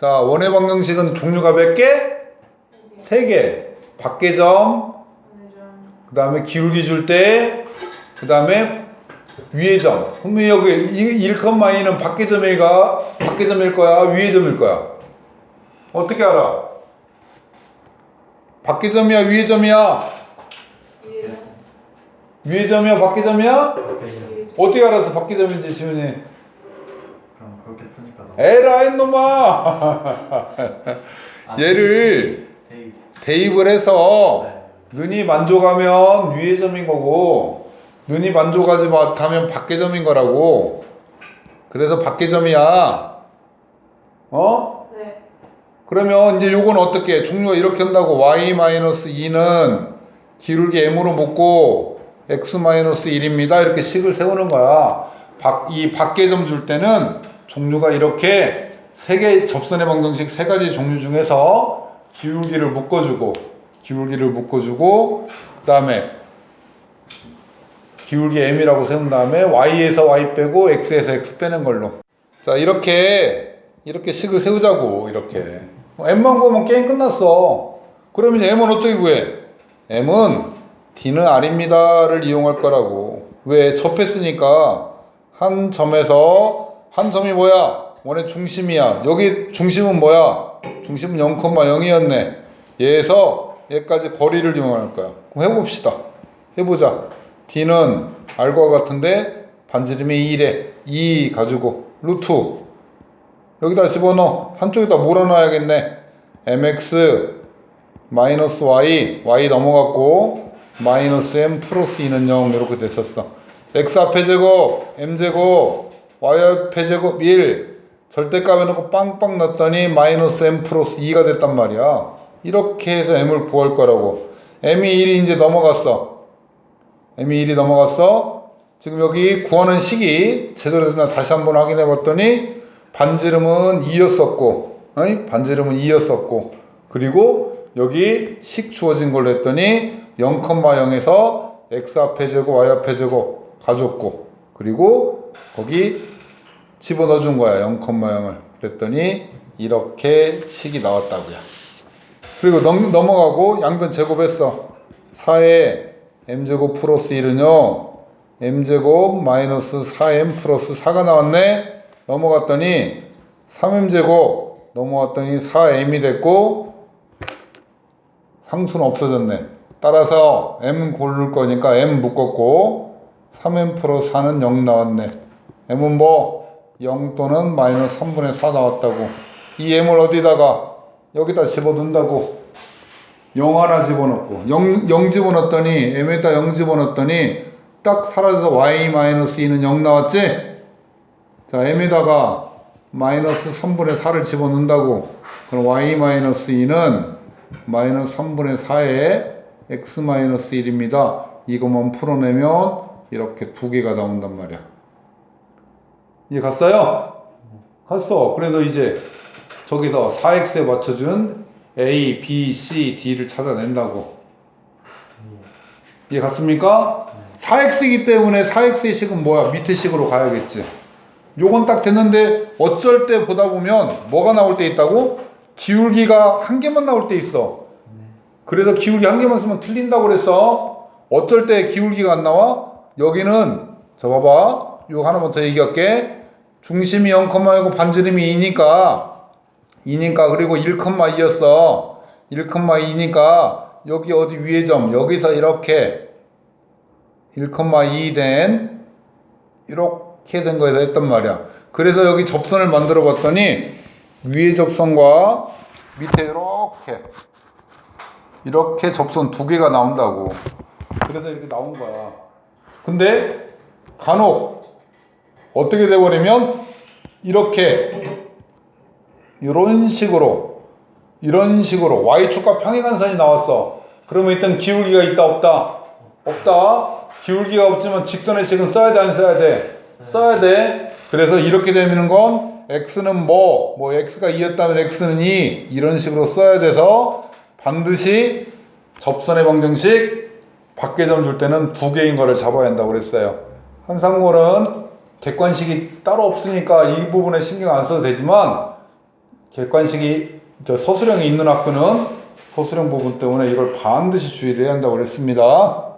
자, 원의 방정식은 종류가 몇 개? 세 개. 밖에점, 그 다음에 기울기 줄 때, 그 다음에 위의 점. 그러면 여기 1,2는 밖의 점일까? 밖의 점일 거야? 위의 점일 거야? 어떻게 알아? 밖의 점이야? 위의 점이야? 위의 점이야? 밖의 점이야? 어떻게 알았어? 밖의 점인지 지훈이. 그럼 그렇게 푸니까 너무 에라 이놈아 얘를 대입을 해서 네. 눈이 만족하면 위의 점인 거고 눈이 만족하지 못하면 밖의 점인 거라고 그래서 밖의 점이야 어? 네. 그러면 이제 요건 어떻게 종류가 이렇게 한다고 y-2는 기울기 m으로 묶고 x-1입니다 이렇게 식을 세우는 거야 밖, 이 밖의 점 줄 때는 종류가 이렇게 세개 접선의 방정식 세 가지 종류 중에서 기울기를 묶어주고 기울기를 묶어주고 그 다음에 기울기 m이라고 세운 다음에 y에서 y 빼고 x에서 x 빼는 걸로. 자 이렇게 이렇게 식을 세우자고 이렇게. m만 구하면 게임 끝났어. 그러면 m은 어떻게 구해? M은 d는 r입니다를 이용할 거라고. 왜? 접했으니까 한 점에서 한 점이 뭐야? 원의 중심이야. 여기 중심은 뭐야? 중심은 0,0이었네. 얘에서 얘까지 거리를 이용할 거야. 그럼 해봅시다. 해보자. D는 r과 같은데 반지름이 2래. 2 가지고 루트. 여기다 집어넣어. 한쪽에다 몰아넣어야겠네. Mx 마이너스 y. Y 넘어갔고 마이너스 m 플러스 2는 0 이렇게 됐었어. X 앞에 제곱 m 제곱 y 앞에 제곱 1 절대값 해놓고 빵빵 넣었더니 마이너스 m 플러스 2가 됐단 말이야. 이렇게 해서 m을 구할 거라고. M이 1이 이제 넘어갔어. M이 1이 넘어갔어. 지금 여기 구하는 식이 제대로 됐나 다시 한번 확인해 봤더니 반지름은 2였었고 어이? 반지름은 2였었고. 그리고 여기 식 주어진 걸로 했더니 0,0에서 x 앞에 제곱 y 앞에 제곱 가졌고. 그리고 거기 집어넣어 준 거야 0,0을. 그랬더니 이렇게 식이 나왔다고요. 그리고 넘, 넘어가고 양변 제곱했어. 4에 m제곱 플러스 1은요 m제곱 마이너스 4m 플러스 4가 나왔네. 넘어갔더니 3m제곱 넘어갔더니 4m이 됐고 상수는 없어졌네. 따라서 m 고를 거니까 m 묶었고 3m 플러스 4는 0 나왔네. m은 뭐 0 또는 마이너스 3분의 4 나왔다고. 이 m을 어디다가? 여기다 집어둔다고. 0 하나 집어넣고. 0, 0 집어넣었더니 m에다 0 집어넣었더니 딱 사라져서 y-2는 0 나왔지? 자 m에다가 마이너스 3분의 4를 집어넣는다고. 그럼 y-2는 마이너스 3분의 4에 x-1입니다. 이것만 풀어내면 이렇게 두 개가 나온단 말이야 이해 갔어요? 갔어 그래서 이제 저기서 4x에 맞춰준 A, B, C, D를 찾아낸다고. 이해 갔습니까? 4x이기 때문에 4x의 식은 뭐야? 밑에 식으로 가야겠지. 요건 딱 됐는데 어쩔 때 보다 보면 뭐가 나올 때 있다고? 기울기가 한 개만 나올 때 있어. 그래서 기울기 한 개만 쓰면 틀린다고 그랬어. 어쩔 때 기울기가 안 나와? 여기는 저 봐봐. 요 하나만 더 얘기할게. 중심이 0,이고 반지름이 2니까 2니까 그리고 1,2였어. 1,2니까 여기 어디 위의 점 여기서 이렇게 1,2 된 이렇게 된 거에다 했단 말이야. 그래서 여기 접선을 만들어 봤더니 위의 접선과 밑에 이렇게 이렇게 접선 두 개가 나온다고. 그래서 이렇게 나온 거야. 근데 간혹 어떻게 돼버리면 이렇게 이런 식으로 이런 식으로 y축과 평행한 선이 나왔어. 그러면 일단 기울기가 있다 없다? 없다. 기울기가 없지만 직선의 식은 써야 돼 안 써야 돼? 써야 돼. 그래서 이렇게 되는 건 x는 뭐, 뭐 x가 2였다면 x는 2 이런 식으로 써야 돼서 반드시 접선의 방정식 밖에 점 줄 때는 두 개인 거를 잡아야 한다고 그랬어요. 한상골은 객관식이 따로 없으니까 이 부분에 신경 안 써도 되지만 객관식이 저 서술형이 있는 학교는 서술형 부분 때문에 이걸 반드시 주의를 해야 한다고 그랬습니다.